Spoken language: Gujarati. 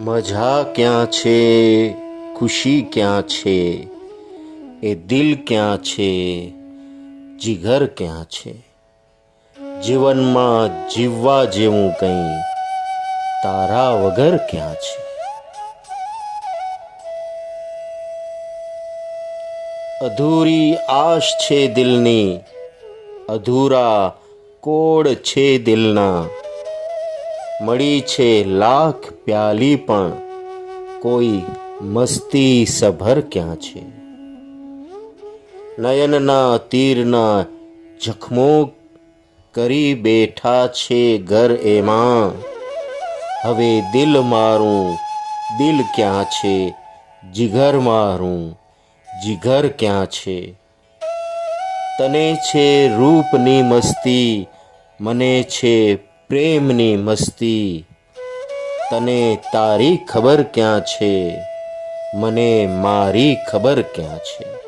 મજા ક્યાં છે? ખુશી ક્યાં છે? એ દિલ ક્યાં છે? જીગર ક્યાં છે? જીવનમાં જીવવા જેવું કંઈ તારા વગર ક્યાં છે? અધૂરી આશ છે દિલની, અધૂરા કોડ છે દિલના. મળી છે લાખ પ્યાલી પણ. કોઈ મસ્તી સભર ક્યાં છે? નયનના તીરના જખમો કરી બેઠા છે ઘર એમાં. હવે દિલ મારું, દિલ ક્યાં છે? જીગર મારું, જીગર ક્યાં છે? તને છે રૂપની મસ્તી, મને છે પ્રેમની મસ્તી. તને તારી ખબર ક્યાં છે? મને મારી ખબર ક્યાં છે?